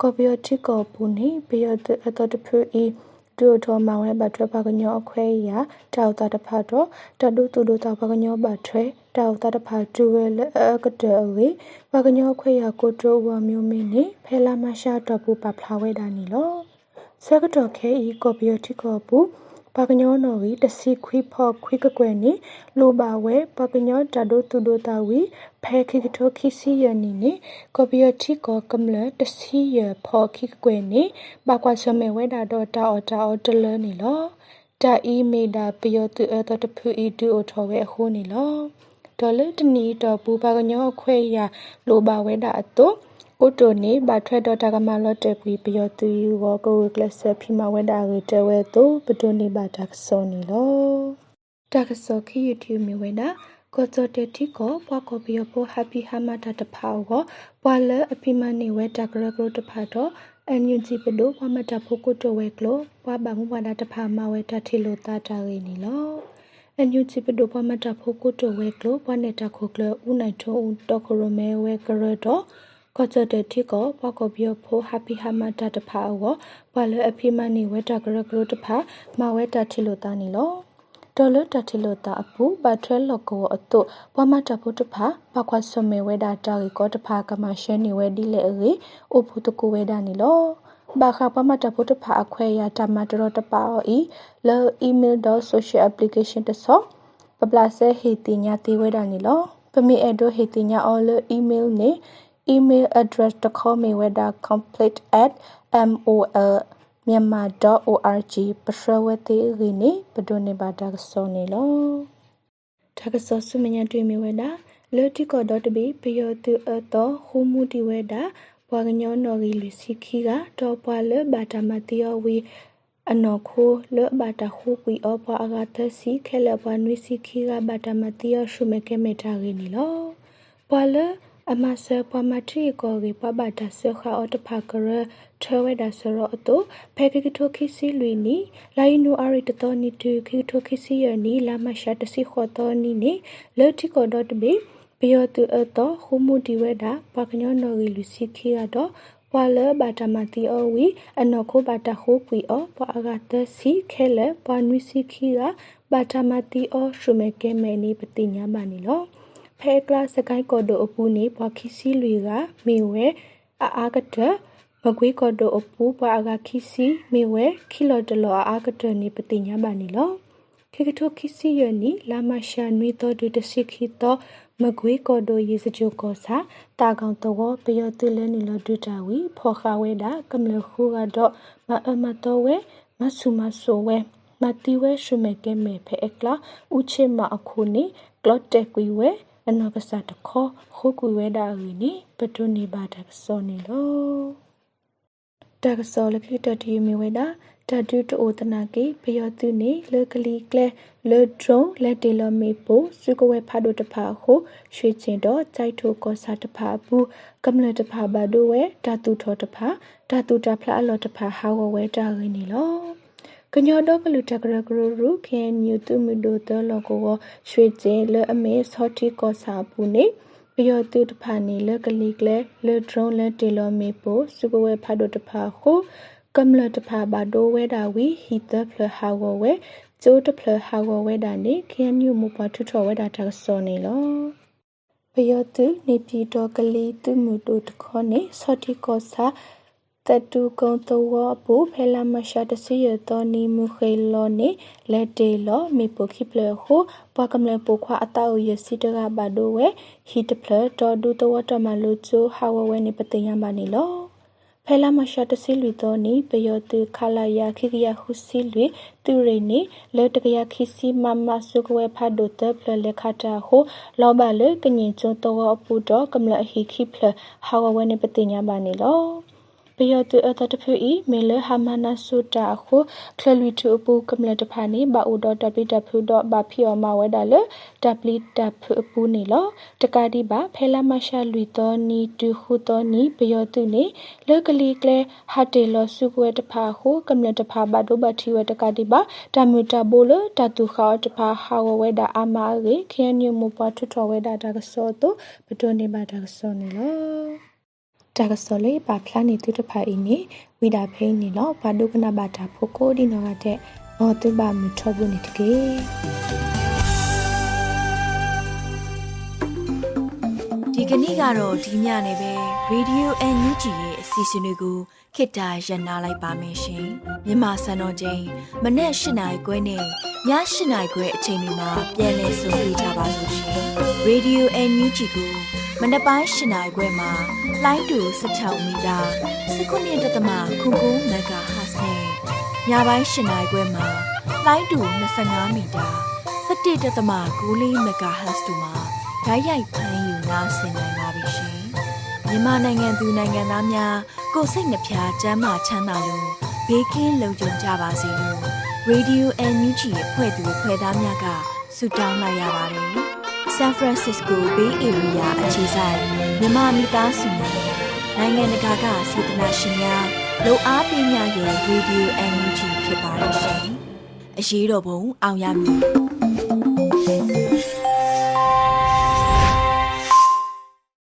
ကော်ပီယတိကိုပူနီပယောတူအတော်တဖူဤ ဒူထောမောင်ရဲ့ဘတ်ထွဲပါကညောအခွဲရတောက်တာတဖတ်တော့တဒုတူဒုတာပါကညောဘတ်ထွဲတောက်တာတဖတ်တူဝဲလအကတဝေပါကညောခွဲရကိုတိုဝမျိုးမင်းနေဖဲလာမရှာတော့ပူပဖလာဝဲတာနီလောဆကတော်ခဲဤကော်ပီယတိကိုပူပါကညောနော်ဝီတစီခွိဖော့ခွိကကွယ်နီလိုပါဝဲပါကညောတဒုတူဒုတာဝီ ဖဲခိကတိုခိစီယနီနီကော်ပီယတိကိုကမ္လတစီယဖော့ခိကကွယ်နီပါကွာချမေဝဲတာတော့တာအော်တာအော်တလနီလောတာအီမေဒါပီယတူအတတဖူအီဒူအထောဝဲအခုနီလောဒေါ်လတနီတော့ပူပါကညောခွဲရလိုပါဝဲတာအတော့ကိုတိုနေဘာထရက်တော့တကမလော့တက်ပီပယောတူဝကိုကလစဖီမဝဲတာရတဝဲတော့ပတိုနေဘာတက်ဆောနီလောတက်ဆောခီ YouTube မြဝဲတာ ကိုချတတိကိုပွားကိုပီယပို happy hamata တဖာကိုပွာလအပိမနေဝဲတကရကရတဖာတော့အန်ယူဂျီပဒိုပွားမတာဖို့ကိုတိုဝဲကလိုပွားဘာမဝဒါတဖာမဝဲတထီလိုတာတာရင်းနီလောအညူချီပဒိုပမတာဖိုကိုတိုဝဲကလိုပနေတာခိုကလဦးနိုင်ထုံးတော်ခရမဲဝဲကရတော့ကောချတဲ့တိကောပကောဘီယဖိုဟပီဟမတာတဖာအောဘာလအဖိမနီဝဲတာကရကလိုတဖာမဝဲတာထီလိုတာနီလော ဒေါ်လတထီလိုတာအပူဘတ်ထွဲလော်ကောအတုပမတာဖိုတဖာပခွတ်ဆမဲဝဲတာတာရီကောတဖာကမရှဲနီဝဲဒီလေအေအိုဖူတကူဝဲတာနီလောဘာခပမတာဖို့တဖာအခွဲရတမတရတပါအီလော email dot social application တဆောပပလာဆဲဟေတိညာတေဝဲတာနီလောပမီအဒိုဟေတိညာအော်လော email နေ email address တခေါ်မေဝဲတာ complete@mol myanmar.org ပထဝတိရီနေပဒိုနေပါတာဆောနေလောတကဆောဆုမညာတွေ့မြဝဲတာလောတိကော .b ပယောတုအတောဟူမူတီဝဲတာဘွာကညောနော်ဂီလူစီခီကတော့ပွာလဘာတာမတီယောဝီအနော်ခိုလဘာတာခုကွီအပွာအဂါသစီခဲလပွာနွီစီခီကဘာတာမတီယောရှုမကဲမေတာရင်းနီလောပွာလ အမဆပွာမထရီကိုရီပဘာတာဆခါအော်တဖာကရထွဲဝဲတာဆရောအတုဖဲကကထိုခိစီလွီနီလိုင်းနူအရီတတော်နီတူခိထိုခိစီယနီလာမရှာတစီခေါ်တော်နီနီလော်တီကိုဒေါတ်ဘီပယောတူအတော့ခုမှုဒီဝဲတာပကညောနော်ရီလူစီခီကတော့ပွာလဘာတမတီအဝီအနော်ခိုဘာတခိုကွီအောပွာအဂတစီခဲလေပွာနွီစီခီကဘာတမတီအောရှုမေကဲမဲနီပတိညာမနီလော ဖဲကလစကိုင်းကော်ဒိုအပူနေပွာခီစီလူကမေဝဲအာအာကတမကွေးကော်ဒိုအပူပွာအဂခီစီမေဝဲခီလော်တလောအာကတနေပတိညာမနီလောခေကထိုခီစီယနီလာမရှာနွေတော်ဒုတစီခီတော့မကွေးကော်ဒိုရေစကြိုကောစာတာကောင်တော့ပယောတူလဲနီလဒူတာဝီဖောခဝဲတာကမလခုကတော့မအမတော်ဝဲမဆုမဆိုဝဲမတိဝဲရှုမေကဲမေဖဲအကလာဥချေမအခုနေကလော့တက်ကွေဝဲ အနောက်ကစားတခေါ်ခုကွေဝဲတာဝီနေပတုနေပါတာစောနေလောတကစောလခိတတီမီဝဲတာတတူတိုတနာကေဘယောသူနေလကလီကလဲလေဒရုံလက်တေလမေပိုစုကဝဲဖာဒိုတဖာခုရွှေချင်းတော့ကြိုက်ထိုကောစာတဖာဘူးကမလတဖာဘဒိုဝဲဓာတုထောတဖာဓာတုတဖလာအလောတဖာဟာဝဝဲတာရင်းနေလော ကညောတော့ကလူတကရကရရုခဲညူတုမီဒိုတလောကိုရွှေချင်းလေအမေဆော့တီကောစာဘူးနေပယောတုတဖာနေလကလီကလဲလေဒရုံလက်တေလမေပိုစုကဝဲဖာဒိုတဖာခုကမ္လတဖာဘာဒိုဝဲတာဝီဟီတဖလဟာဝဝဲကျိုးတဖလဟာဝဝဲတာနေခဲညူမူပထူထော်ဝဲတာတဆောနေလောဘယောတုနေပြီတော့ကလေးသူမှုတို့တခေါနေစောတိကောစာ တတူကုံတော်ဘူဖဲလာမရှာတစီရတော်နီမူခေလောနေလက်တေလောမေပိုခိပလဟုပကမလပိုခွာအတောရစီတကဘာဒိုဝဲဟီတဖလတော်ဒူတော်တမလူချိုဟာဝဝဲနေပတယံပါနေလောဖဲလာမရှာတစီလူတော်နီပယောတုခလာယာခိကယခုစီလူသူရိနေလေတကယခိစီမမဆုကဝဲဖာဒိုတဖလလက်ခတာဟိုလောဘလေကညင်ကျုံတော်အပူတော်ကမလဟိခိဖလဟာဝဝဲနေပတိညာပါနေလော ပယောတုအတတဖူဤမေလဟာမနာဆုတာခုခလလီတူပူကမလတဖာနေဘာဥဒတပိတဖူဒဘာဖီအမဝဲဒါလတပလီတဖူပူနေလောတကာဒီဘာဖဲလာမရှာလူတော်နီတူခုတော်နီပယောတုနေလကလီကလေဟာတေလောဆုကွဲတဖာခုကမလတဖာဘာဒိုဘတီဝဲတကာဒီဘာတမူတဘိုလတတူခါတဖာဟာဝဝဲဒါအမာရေခဲညမူပွားထွထော်ဝဲဒါဒါကစောတုပဒိုနေဘာဒါကစောနေလော တာကစောလေပါဖလာနေသူတဖာအင်းနေဝိဒါဖိနေလောဘာဒုကနာဘာတာဖိုကိုဒီနောကတဲ့အော်သူဘာမထောဘူးနေတကေဒီကနေ့ကတော့ဒီညနေပဲ Radio NUG ရဲ့အစီအစဉ်လေးကိုခေတ္တရ延လိုက်ပါမယ်ရှင်မြန်မာစံတော်ချိန်မနေ့၈နိုင်ခွဲနဲ့ည၈နိုင်ခွဲအချိန်တွေမှာပြောင်းလဲဆိုပြကြပါလို့ရှင် Radio NUG ကို မနေ့ပိုင်း၈နိုင်ခွဲမှာလိုင်းတူ16မီတာ19.7ခုခုမဂါဟတ်နဲ့ညပိုင်း၈နိုင်ခွဲမှာလိုင်းတူ25မီတာ17.6မဂါဟတ်တို့မှာဓာတ်ရိုက်ဖမ်းယူနာဆင်နိုင်ပါပြီရှင်မြန်မာနိုင်ငံသူနိုင်ငံသားများကိုစိတ်နှဖျားစမ်းမချမ်းသာလို့ဘေးကင်းလုံခြုံကြပါစေလို့ Radio NUG ရဲ့ဖွဲ့သူဖွဲ့သားများကဆုတောင်းလိုက်ရပါတယ်။ San Francisco Bay Area အခြေစိုက်မြန်မာမိသားစုများနိုင်ငံတကာကစေတနာရှင်များလုံအားပေးများရဲ့ Radio NUG ဖြစ်ပါတယ်ရှင်။အရေးတော်ပုံအောင်ရမည်တဲ့